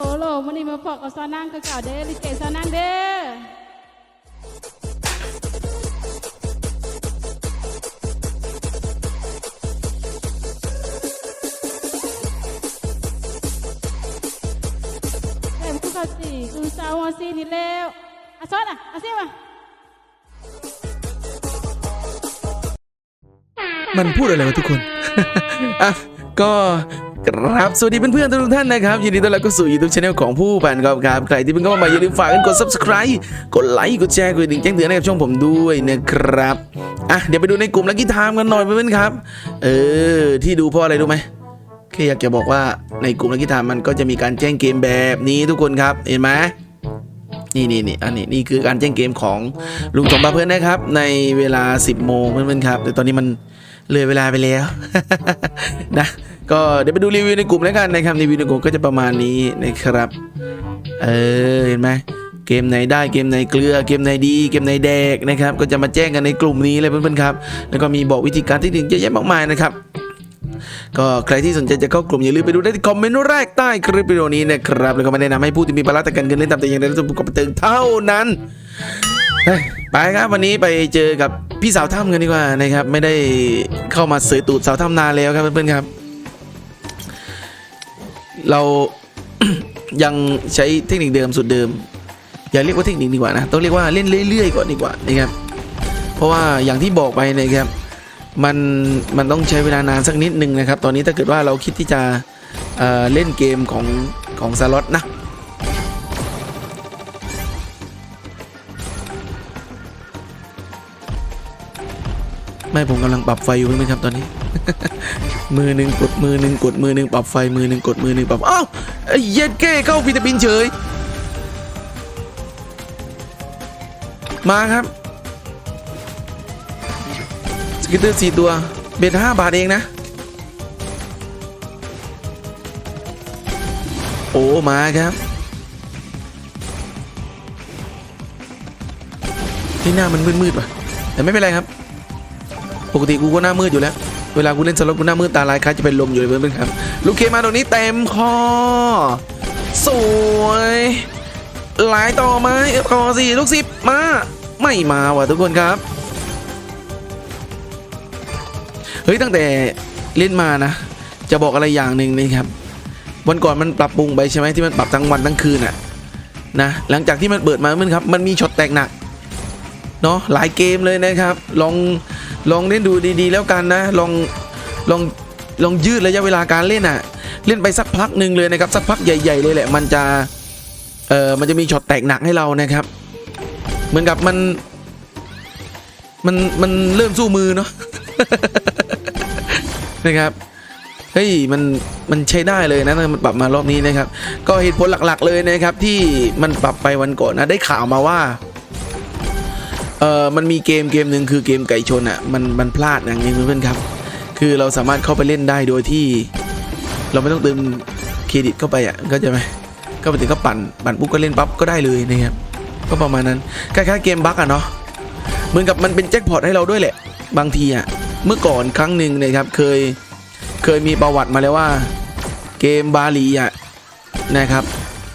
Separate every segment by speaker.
Speaker 1: โอ้โหมันนี่มาพอกกับซานั่งคือเก่าเด้ลิเกซานั่งเด้อเอ็มคุกาสีคือซาวาซีนี่แล้วอาซอนอะอาเซียมา
Speaker 2: มันพูดอะไรวะทุกคน อะ ก็ ครับ สวัสดีเพื่อนๆทุกท่านนะครับ ยินดีต้อนรับเข้าสู่ YouTube Channel ของผู้ผ่านกอบครับ ใครที่เพิ่งเข้ามาอย่าลืมฝากกันกด Subscribe กดไลค์ กดแชร์ กดดิ่งแจ้งเตือนให้กับช่องผมด้วยนะครับ อะ เดี๋ยวไปดูในกลุ่มลักกี้ไทม์กันหน่อยเพื่อนๆครับ เออ ที่ดูเพราะอะไรรู้ไหมแค่อยากจะบอกว่าในกลุ่มลักกี้ไทม์มันก็จะมีการแจ้งเกมแบบนี้ทุกคนครับ เห็นไหมนี่นี่นี่อันนี้นี่คือการแจ้งเกมของลุงสมบัติเพื่อนนะครับ ในเวลา 10โมงเพื่อนๆครับ แต่ตอนนี้มันเลยเวลาไปแล้วนะ ก็เดี๋ยวไปดูรีวิวในกลุ่มแล้วกันนะครับรีวิวในกลุ่มก็จะประมาณนี้นะครับ เออเห็นไหมเกมไหนได้เกมไหนเกลือเกมไหนดีเกมไหนแดกนะครับ ก็จะมาแจ้งกันในกลุ่มนี้เลยเพื่อนๆครับแล้วก็มีบอกวิธีการที่หนึ่งเยอะแยะมากมายนะครับก็ใครที่สนใจจะเข้ากลุ่มอย่าลืมไปดูได้ที่คอมเมนต์แรกใต้คลิปวิดีโอนี้นะครับแล้วก็ไม่แนะนำให้ผู้ที่มีภาระทางการเงินเล่นตามแต่อย่างใดและสมบูรณ์กับเติงเท่านั้นไปครับวันนี้ไปเจอกับพี่สาวถ้ำกันดีกว่านะครับ ไม่ได้เข้ามาเสยตูดสาวถ้ำนานแล้วครับเพื่อนๆครับ เรา ยังใช้เทคนิคเดิมสุดเดิม อย่าเรียกว่าเทคนิคดีกว่านะต้องเรียกว่าเล่นเรื่อยๆก่อนดีกว่านะครับ เพราะว่าอย่างที่บอกไปนะครับ มันมันต้องใช้เวลานานสักนิดหนึ่งนะครับ ตอนนี้ถ้าเกิดว่าเราคิดที่จะเเล่นเกมของของสล็อตนะ ไม่ผมกำลังปรับไฟอยู่ไหมครับตอนนี้ มือหนึ่งกดมือหนึ่งกดมือหนึ่งปรับไฟมือหนึ่งกดมือหนึ่งปรับอ้าวเย็ดเก้เข้าวิตามินเฉย มาครับสกิตเตอร์สี่ตัว เบ็ดห้าบาทเองนะ โอ้ มาครับ ที่หน้ามันมืดๆป่ะ แต่ไม่เป็นไรครับ ปกติกูก็หน้ามืดอยู่แล้ว เวลากูเล่นสล็อตกูหน้ามืดตาลายคล้ายจะเป็นลมอยู่เลยเพื่อนๆครับ ลูกเคมาตรงนี้เต็มคอ สวย หลายต่อไหมเอฟคอสี่ลูกสิบมา ไม่มาว่ะทุกคนครับ เฮ้ยตั้งแต่เล่นมานะ จะบอกอะไรอย่างหนึ่งนะครับ วันก่อนมันปรับปรุงไปใช่ไหมที่มันปรับทั้งวันทั้งคืนอะนะหลังจากที่มันเปิดมามันครับ มันมีช็อตแตกหนักเนาะหลายเกมเลยนะครับ ลอง ลองเล่นดูดีๆ แล้วกันนะ ลองลองลองยืดระยะเวลาการเล่นอะเล่นไปสักพักหนึ่งเลยนะครับ สักพักใหญ่ๆเลยแหละ มันจะเออมันจะมีช็อตแตกหนักให้เรานะครับ เหมือนกับมัน มันมันเริ่มสู้มือเนาะนะครับเฮ้ยมันมันใช้ได้เลยนะมันปรับมารอบนี้นะครับ ก็เหตุผลหลักๆเลยนะครับ ที่มันปรับไปวันก่อนนะได้ข่าวมาว่า เออมันมีเกมเกมหนึ่งคือเกมไก่ชนอะมันมันพลาดอย่างนี้เพื่อนๆครับ คือเราสามารถเข้าไปเล่นได้โดยที่ เราไม่ต้องเติมเครดิตเข้าไปอะก็จะไหมก็ไปถึงก็ปั่นปั่นปุ๊บก็เล่นปั๊บก็ได้เลยนะครับก็ประมาณนั้นคล้ายๆเกมบั๊กอะเนาะเหมือนกับมันเป็นแจ็คพอตให้เราด้วยแหละ บางทีอะเมื่อก่อนครั้งหนึ่งนะครับเคยเคยมีประวัติมาแล้วว่า เกมบาลีอะนะครับ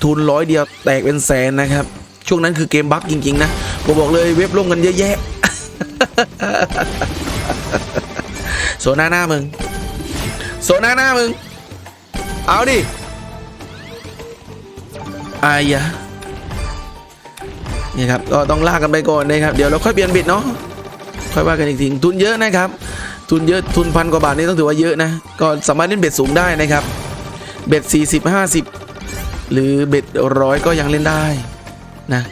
Speaker 2: ทุนร้อยเดียวแตกเป็นแสนนะครับ ช่วงนั้นคือเกมบั๊กจริงๆนะ ผมบอกเลยเว็บล่มกันเยอะแยะโซน่าหน้ามึงโซน่าหน้ามึง เอาดิอายะนี่ครับก็ต้องลากกันไปก่อนนะครับ เดี๋ยวเราค่อยเปลี่ยนบิดเนาะค่อยว่ากันอีกทีทุนเยอะนะครับ ทุนเยอะทุนพันกว่าบาทนี่ต้องถือว่าเยอะนะ ก็สามารถเล่นเบ็ดสูงได้นะครับ เบ็ด40 50 หรือเบ็ดร้อยก็ยังเล่นได้นะ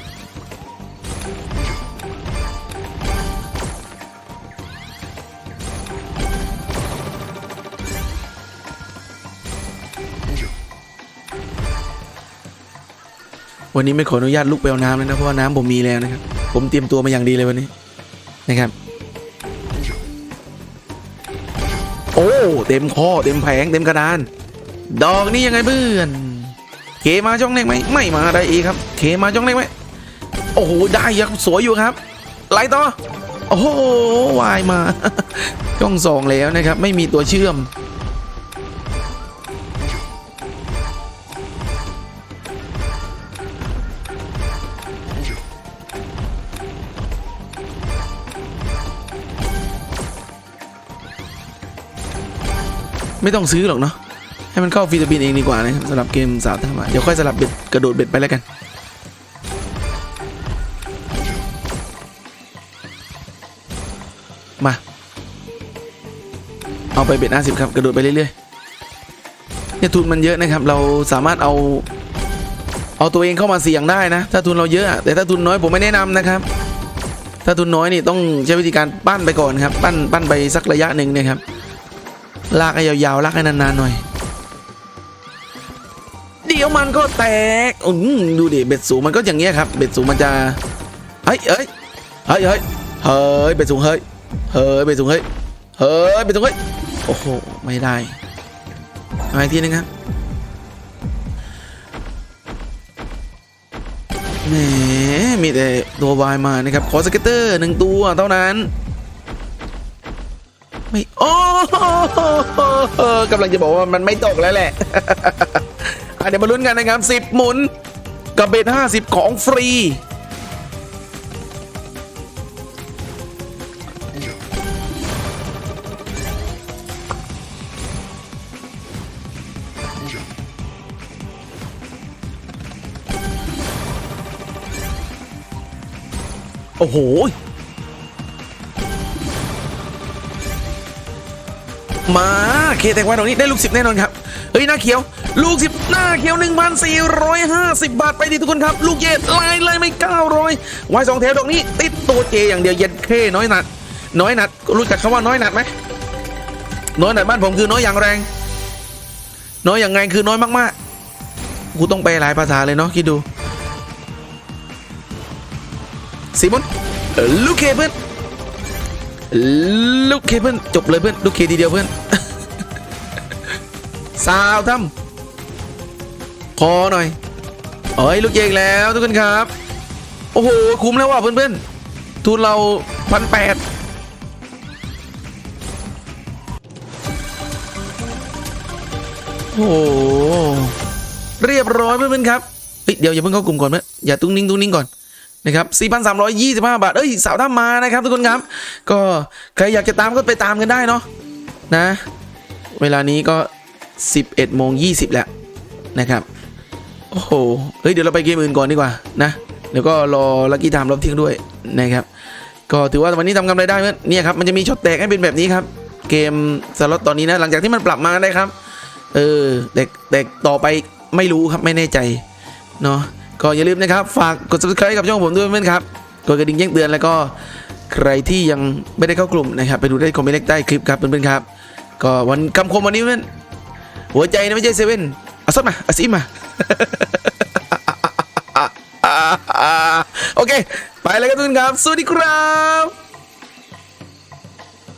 Speaker 2: วันนี้ไม่ขออนุญาตลุกไปเอาน้ำเลยนะเพราะว่าน้ำผมมีแล้วนะครับ ผมเตรียมตัวมาอย่างดีเลยวันนี้นะครับ โอ้เต็มข้อเต็มแผงเต็มกระดาน ดอกนี้ยังไงเพื่อนเคมาจ้องเล็กไหมไม่มาได้อีกครับ เคมาจ้องเล็กไหมโอ้โหได้ยังสวยอยู่ครับไหลต่อโอ้โหวายมาจ้องสองแล้วนะครับ ไม่มีตัวเชื่อม ไม่ต้องซื้อหรอกเนาะให้มันเข้าฟิลิปปินส์เองดีกว่านะครับสำหรับเกมสาวท่ามาเดี๋ยวค่อยสลับเบ็ดกระโดดเบ็ดไปแล้วกันมา เอาไปเบ็ดห้าสิบครับ กระโดดไปเรื่อยๆเนี่ยทุนมันเยอะนะครับ เราสามารถเอา เอาตัวเองเข้ามาเสี่ยงได้นะ ถ้าทุนเราเยอะอะแต่ถ้าทุนน้อยผมไม่แนะนำนะครับ ถ้าทุนน้อยนี่ต้องใช้วิธีการปั้นไปก่อนครับ ปั้นปั้นไปสักระยะหนึ่งนะครับ ลากให้ยาวๆลากให้นานๆหน่อย เดี๋ยวมันก็แตกอืมดูดิเบ็ดสูงมันก็อย่างเงี้ยครับเบ็ดสูงมันจะเฮ้ยเฮ้ยเฮ้ยเฮ้ยเฮ้ยเบ็ดสูงเฮ้ยเฮ้ยเบ็ดสูงเฮ้ยเฮ้ยเบ็ดสูงเฮ้ยโอ้โหไม่ได้เอาอีกทีนึงครับแหมมีแต่ตัววายมานะครับขอสเก็ตเตอร์หนึ่งตัวเท่านั้น ไม่โอ้กำลังจะบอกว่ามันไม่ตกแล้วแหละอะเดี๋ยวมาลุ้นกันนะครับสิบหมุน กับเบ็ดห้าสิบของฟรีโอ้โห มาเคแตงไว้ตรงนี้ได้ลูกสิบแน่นอนครับเฮ้ยหน้าเขียว ลูกสิบหน้าเขียวหนึ่งพันสี่ร้อยห้าสิบบาทไปดิทุกคนครับ ลูกเย็ดลายเลยไม่เก้ารอยไว้สองแถวดอกนี้ ติดตัวเจอย่างเดียวเย็ดเคน้อยหนัด น้อยหนัด รู้จักคำว่าน้อยหนัดไหมน้อยหนัดบ้านผมคือน้อยอย่างแรง น้อยอย่างไงคือน้อยมากๆกูต้องไปหลายภาษาเลยเนาะคิดดูสีมุนลูกเคเพื่อน ลูกเคเพื่อนจบเลยเพื่อนลูกเคทีเดียวเพื่อนสาวทำพอหน่อยเอ้ยลูกเอกแล้วทุกคนครับ โอ้โหคุ้มแล้วว่ะเพื่อนๆทุนเราพันแปดโอ้โหเรียบร้อยเพื่อนๆครับเฮ้ยเดี๋ยวอย่าเพิ่งเข้ากลุ่มก่อนเพื่อนอย่าตุ้งนิ่งตุ้งนิ่งก่อน นะครับ4,325 บาท เอ้ยสาวท่ามานะครับทุกคนครับ ก็ใครอยากจะตามก็ไปตามกันได้เนาะนะ เวลานี้ก็ 11โมง20 แล้วนะครับ โอ้โห เฮ้ยเดี๋ยวเราไปเกมอื่นก่อนดีกว่านะเดี๋ยวก็รอลักกี้ไทม์รอบเที่ยงด้วยนะครับ ก็ถือว่าวันนี้ทำกำไรได้เพื่อนเนี่ยครับมันจะมีช็อตแตกให้เป็นแบบนี้ครับ เกมสล็อตตอนนี้นะหลังจากที่มันปรับมาได้ครับ เออแต่แต่ต่อไปไม่รู้ครับไม่แน่ใจเนาะ ก็อย่าลืมนะครับ ฝากกด subscribe กับช่องผมด้วยเพื่อนครับ กดกระดิ่งแจ้งเตือนแล้วก็ใครที่ยังไม่ได้เข้ากลุ่มนะครับ ไปดูได้คอมเมนต์ใต้คลิปครับเพื่อนๆครับ ก็วันคำคมวันนี้เพื่อนหัวใจนะไม่ใช่เซเว่นเอาซดมาเอาซิมา โอเค ไปแล้วครับทุกคนครับ สวัสดีครับ